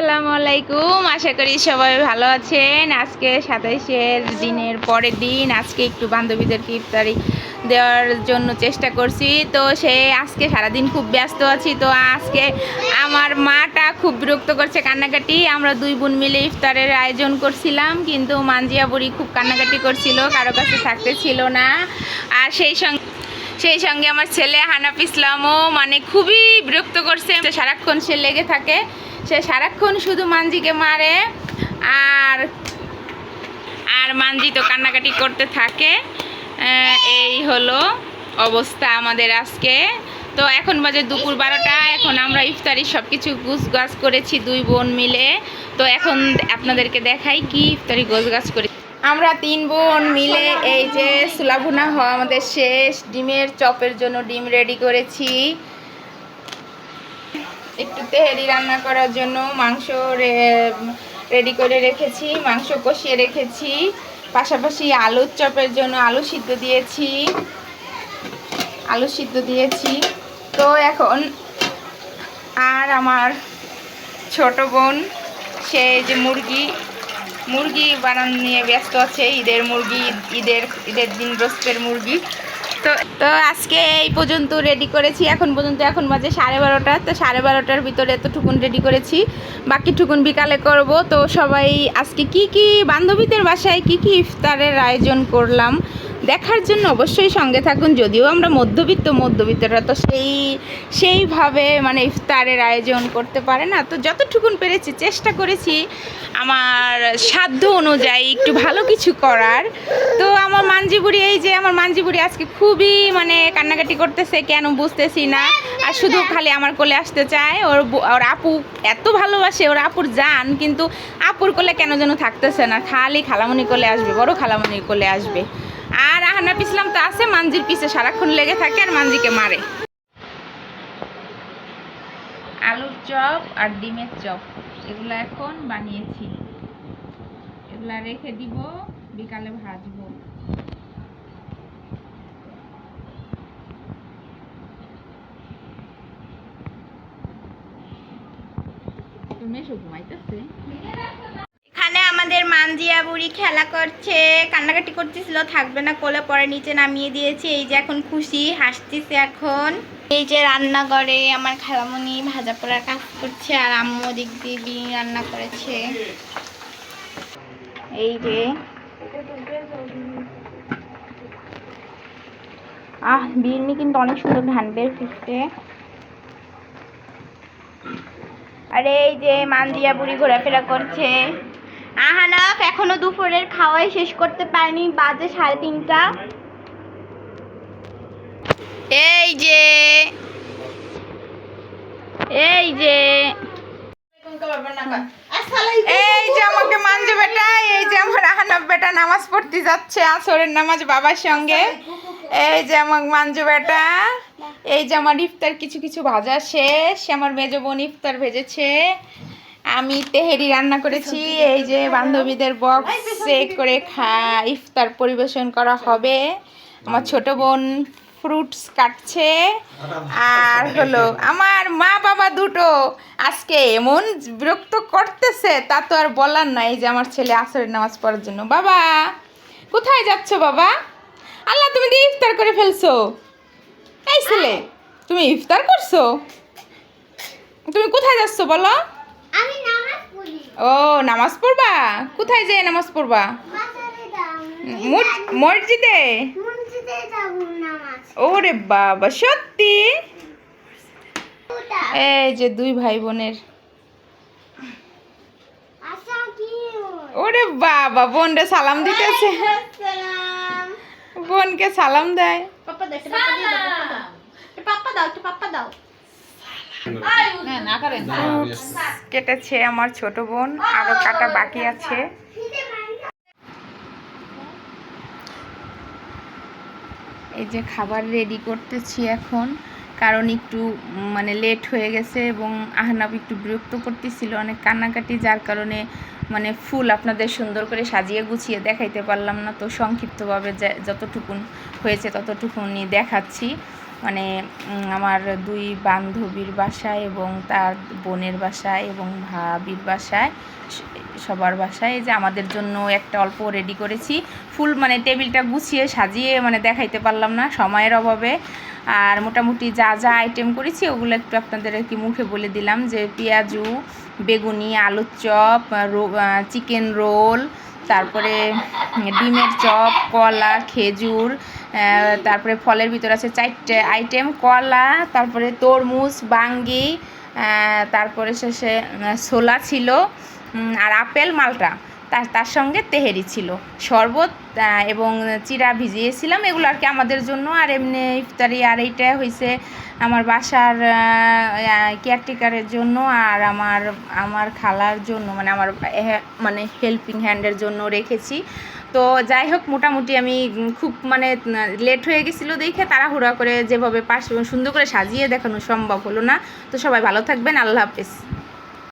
আসসালামু আলাইকুম। আশা করি সবাই ভালো আছেন। আজকে সাতাইশের দিনের পরের দিন। আজকে একটু বান্ধবীদেরকে ইফতারি দেওয়ার জন্য চেষ্টা করছি। তো সে আজকে সারাদিন খুব ব্যস্ত আছি। তো আজকে আমার মাটা খুব বিরক্ত করছে কান্নাকাটি। আমরা দুই বোন মিলে ইফতারের আয়োজন করছিলাম। কিন্তু মানজিয়া বুড়ি খুব কান্নাকাটি করছিল। কারও কাছে থাকতে ছিল না। আর সেই সঙ্গে সেই সঙ্গে আমার ছেলে হানাফ ইসলামও মানে খুবই বিরক্ত করছে। সারাক্ষণ সে লেগে থাকে। সে সারাক্ষণ শুধু মানজিকে মারে আর আর মানজি তো কান্নাকাটি করতে থাকে। এই হলো অবস্থা আমাদের আজকে। তো এখন বাজে দুপুর বারোটা, এখন আমরা ইফতারি সব কিছু গুছ করেছি দুই বোন মিলে। তো এখন আপনাদেরকে দেখাই কি ইফতারি গাছ করে আমরা তিন বোন মিলে এই যে সুলাভুনা হওয়া আমাদের শেষ। ডিমের চপের জন্য ডিম রেডি করেছি। একটু তেহেরি রান্না করার জন্য মাংস রেডি করে রেখেছি, মাংস কষিয়ে রেখেছি। পাশাপাশি আলুর চপের জন্য আলু সিদ্ধ দিয়েছি। আলু সিদ্ধ দিয়েছি। তো এখন আর আমার ছোট বোন, সে যে মুরগি মুরগি বানানো নিয়ে ব্যস্ত আছে, ঈদের মুরগি, ঈদের ঈদের দিন রোস্টের মুরগি। তো তো আজকে এই পর্যন্ত রেডি করেছি। এখন পর্যন্ত এখন বাজে সাড়ে বারোটা। তো সাড়ে বারোটার ভিতরে তো এতটুকুন রেডি করেছি। বাকি ঠুকুন বিকালে করব। তো সবাই আজকে কি কি বান্ধবীদের বাসায় কি কি ইফতারের আয়োজন করলাম? দেখার জন্য অবশ্যই সঙ্গে থাকুন। যদিও আমরা মধ্যবিত্ত, মধ্যবিত্তরা তো সেই, সেইভাবে মানে ইফতারের আয়োজন করতে পারে না। তো যতটুকুন পেরেছি, চেষ্টা করেছি আমার সাধ্য অনুযায়ী একটু ভালো কিছু করার। তো আমার মানজিবুড়ি এই যে, আমার মানজিবুড়ি আজকে খুবই মানে কান্নাকাটি করতেছে, কেন বুঝতেছি না। আর শুধু খালি আমার কোলে আসতে চায়। ওর ওর আপু এত ভালোবাসে, ওর আপুর যান কিন্তু আপুর কোলে কেন যেন থাকতেছে না। খালি খালামণি কোলে আসবে, বড় খালামণির কোলে আসবে। আর আহানা পিছলাম তো আছে, মানজির পিছে সারাক্ষণ লেগে থাকে আর মানজিকে মারে। আলুর চপ আর ডিমের চপ, এগুলো এখন বানিয়েছি। এগুলা রেখে দিব, বিকালে ভাজবো। মেশো ঘুমাইতেছে? আমাদের মানজিয়া বুড়ি খেলা করছে, কান্নাকাটি করতেছিল, থাকবে না, কোলে পরে নিচে নামিয়ে দিয়েছি, এই যে এখন খুশি, হাসতেছে এখন। এই যে রান্না করে আমার খালামণি ভাজা পোড়ার কাজ করছে, আর আম্মু দিক বিরিয়ানি রান্না করেছে। এই যে। আহ, বিরিয়ানি কিন্তু অনেক সুন্দর, ধান বের ফিরছে আর, এই যে মানজিয়া বুড়ি ঘোরাফেরা করছে। আহানাফ এখনও দুপুরের খাওয়াই শেষ করতে পারেনি বাজে সাড়ে তিনটা। এই যে। এই যে। এই যে আমাকে মানজু বেটা এই যে আমার আহানাফ বেটা নামাজ পড়তে যাচ্ছে আসরের নামাজ বাবার সঙ্গে। এই যে আমার মানজু বেটা এই যে আমার ইফতার কিছু কিছু ভাজা শেষ আমার মেজ বোন ইফতার ভেজেছে। আমি তেহেরি রান্না করেছি এই যে বান্ধবীদের বক্সে করে খা ইফতার পরিবেশন করা হবে। আমার ছোট বোন ফ্রুটস কাটছে। আর হলো আমার মা বাবা দুটো। আজকে এমন বিরক্ত করতেছে তা তো আর বলার নাই যে আমার ছেলে আসরের নামাজ পড়ার জন্য। বাবা কোথায় যাচ্ছ বাবা? আল্লাহ তুমি দিয়ে ইফতার করে ফেলছো। এই ছেলে তুমি ইফতার করছ? তুমি কোথায় যাচ্ছ বলো? ও নামাজ পড়বা? কোথায় যেয়ে নামাজ পড়বা? মসজিদে মসজিদে যাব নামাজ। ওরে বাবা সত্যি? এই যে দুই ভাই বোনের। আচ্ছা ওরে বাবা বোনরে সালাম দিতেছে। বোনকে সালাম দেয়। পাপা দাও পাপা দাও পাপা দাও একটা পাপা দাও কেটেছে আমার ছোট বোন আরও কাটা বাকি আছে। এই যে খাবার রেডি করতেছি এখন কারণ একটু মানে লেট হয়ে গেছে এবং আহনাব একটু বিরক্ত করতেছিল অনেক কান্নাকাটি যার কারণে মানে ফুল আপনাদের সুন্দর করে সাজিয়ে গুছিয়ে দেখাইতে পারলাম না। তো সংক্ষিপ্তভাবে যতটুকুন হয়েছে ততটুকুনি দেখাচ্ছি। মানে আমার দুই বান্ধবীর বাসায় এবং তার বোনের বাসায় এবং ভাবির বাসায় সবার বাসায় যে আমাদের জন্য একটা অল্প রেডি করেছি। ফুল মানে টেবিলটা গুছিয়ে সাজিয়ে মানে দেখাইতে পারলাম না, সময়ের অভাবে। আর মোটামুটি যা যা আইটেম করেছি, ওগুলো একটু আপনাদের কি মুখে বলে দিলাম যে পেঁয়াজু, বেগুনি, আলুর চপ চিকেন রোল তারপরে ডিমের চপ, কলা, খেজুর তারপরে ফলের ভিতর আছে চারটে আইটেম কলা, তারপরে তরমুজ, বাঙ্গি তারপরে শেষে ছোলা ছিল আর আপেল, মালটা। তার তার সঙ্গে তেহেরি ছিল। শরবত এবং চিরা ভিজিয়েছিলাম, এগুলো আর কি আমাদের জন্য। আর এমনি ইফতারি আর এইটা হয়েছে আমার বাসার কেয়ারটেকারের জন্য আর আমার আমার খালার জন্য মানে আমার মানে হেল্পিং হ্যান্ডের জন্য রেখেছি। তো যাই হোক, মোটামুটি আমি খুব মানে লেট হয়ে গেছিল দেখে তাড়াহুড়া করে যেভাবে পাশ, সুন্দর করে সাজিয়ে দেখানো সম্ভব হলো না। তো সবাই ভালো থাকবেন, আল্লাহ হাফেজ।